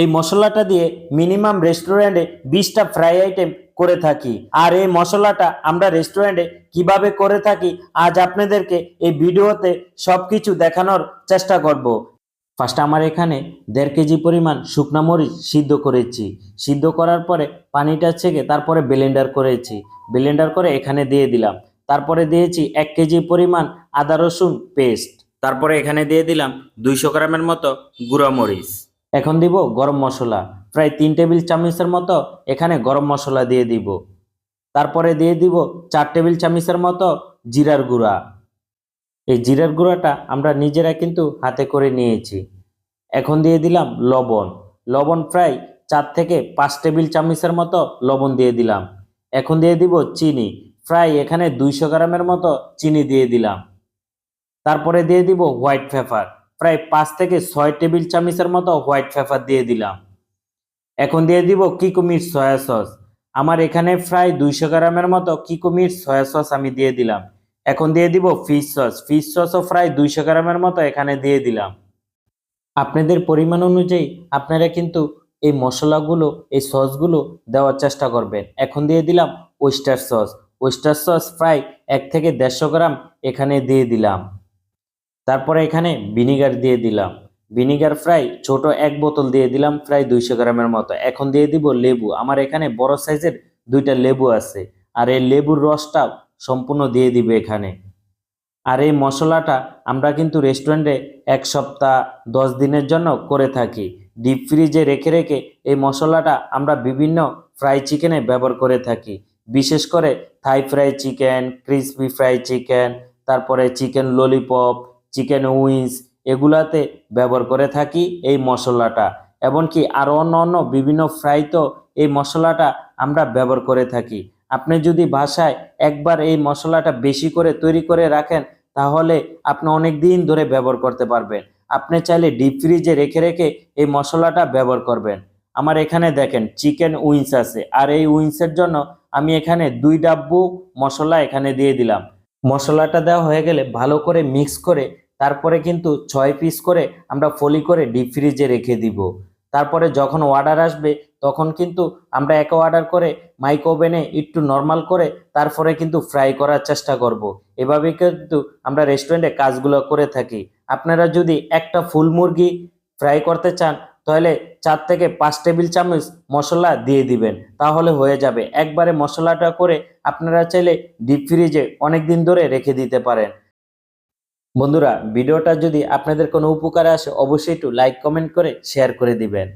এই মশলাটা দিয়ে মিনিমাম রেস্টুরেন্টে বিশটা ফ্রাই আইটেম করে থাকি। আর এই মশলাটা আমরা রেস্টুরেন্টে কীভাবে করে থাকি, আজ আপনাদেরকে এই ভিডিওতে সব কিছু দেখানোর চেষ্টা করব। ফার্স্ট আমার এখানে দেড় কেজি পরিমাণ শুকনা মরিচ সিদ্ধ করেছি। সিদ্ধ করার পরে পানিটা ছেঁকে তারপরে ব্লেন্ডার করেছি। ব্লেন্ডার করে এখানে দিয়ে দিলাম। তারপরে দিয়েছি এক কেজি পরিমাণ আদা রসুন পেস্ট তারপরে এখানে দিয়ে দিলাম দুইশো গ্রামের মতো গুঁড়া মরিচ। এখন দিব গরম মশলা। প্রায় তিন টেবিল চামচের মতো এখানে গরম মশলা দিয়ে দিব। তারপরে দিয়ে দিব চার টেবিল চামচের মতো জিরার গুঁড়া। এই জিরার গুঁড়াটা আমরা নিজেরা কিন্তু হাতে করে নিয়েছি। এখন দিয়ে দিলাম লবণ। লবণ প্রায় চার থেকে পাঁচ টেবিল চামচের মতো লবণ দিয়ে দিলাম। এখন দিয়ে দিব চিনি। প্রায় এখানে দুইশো গ্রামের মতো চিনি দিয়ে দিলাম। তারপরে দিয়ে দিব হোয়াইট পেপার। প্রায় পাঁচ থেকে ছয় টেবিল চামচের মতো হোয়াইট পেপার দিয়ে দিলাম। এখন দিয়ে দিব কিকুমির সয়া সস। আমার এখানে প্রায় দুইশো গ্রামের মতো কিকুমির সয়া সস আমি দিয়ে দিলাম। এখন দিয়ে দিব ফিশ সস। ফিশ সসও প্রায় দুইশো গ্রামের মতো এখানে দিয়ে দিলাম। আপনাদের পরিমাণ অনুযায়ী আপনারা কিন্তু এই মশলাগুলো, এই সসগুলো দেওয়ার চেষ্টা করবেন। এখন দিয়ে দিলাম ওয়েস্টার সস। ওয়েস্টার সস প্রায় এক থেকে দেড়শো গ্রাম এখানে দিয়ে দিলাম। তারপরে এখানে ভিনিগার দিয়ে দিলাম। ভিনিগার প্রায় ছোট এক বোতল দিয়ে দিলাম, প্রায় দুইশো গ্রামের মতো। এখন দিয়ে দিব লেবু। আমার এখানে বড় সাইজের দুইটা লেবু আছে। আর এই লেবুর রসটাও সম্পূর্ণ দিয়ে দিবে এখানে। আর এই মশলাটা আমরা কিন্তু রেস্টুরেন্টে এক সপ্তাহ, দশ দিনের জন্য করে থাকি। ডিপ ফ্রিজে রেখে রেখে এই মশলাটা আমরা বিভিন্ন ফ্রাই চিকেনে ব্যবহার করে থাকি। বিশেষ করে Thai fry chicken, crispy fry chicken, তারপরে চিকেন ললিপপ চিকেন উইংস এগুলাতে ব্যবহার করে থাকি এই মশলাটা। এমনকি আরও অন্য অন্য বিভিন্ন ফ্রাইতেও এই মশলাটা আমরা ব্যবহার করে থাকি। আপনি যদি বাসায় একবার এই মশলাটা বেশি করে তৈরি করে রাখেন, তাহলে আপনি অনেক দিন ধরে ব্যবহার করতে পারবেন। আপনি চাইলে ডিপ ফ্রিজে রেখে রেখে এই মশলাটা ব্যবহার করবেন। আমার এখানে দেখেন চিকেন উইংস আছে। আর এই উইংসের জন্য আমি এখানে দুই ডাব্বু মশলা এখানে দিয়ে দিলাম। মশলাটা দেওয়া হয়ে গেলে ভালো করে মিক্স করে তারপরে কিন্তু ছয় পিস করে আমরা ফলি করে ডিপ ফ্রিজে রেখে দিব। তারপরে যখন অর্ডার আসবে, তখন কিন্তু আমরা এক অর্ডার করে মাইক ওভেনে একটু নর্মাল করে তারপরে কিন্তু ফ্রাই করার চেষ্টা করব। এভাবে কিন্তু আমরা রেস্টুরেন্টে কাজগুলো করে থাকি। আপনারা যদি একটা ফুল মুরগি ফ্রাই করতে চান, তাহলে চার থেকে পাঁচ টেবিল চামচ মশলা দিয়ে দিবেন, তাহলে হয়ে যাবে। একবারে মশলাটা করে আপনারা চাইলে ডিপ ফ্রিজে অনেক দিন ধরে রেখে দিতে পারেন। বন্ধুরা, ভিডিওটা যদি আপনাদের কোনো উপকারে আসে, অবশ্যই একটু লাইক কমেন্ট করে শেয়ার করে দিবেন।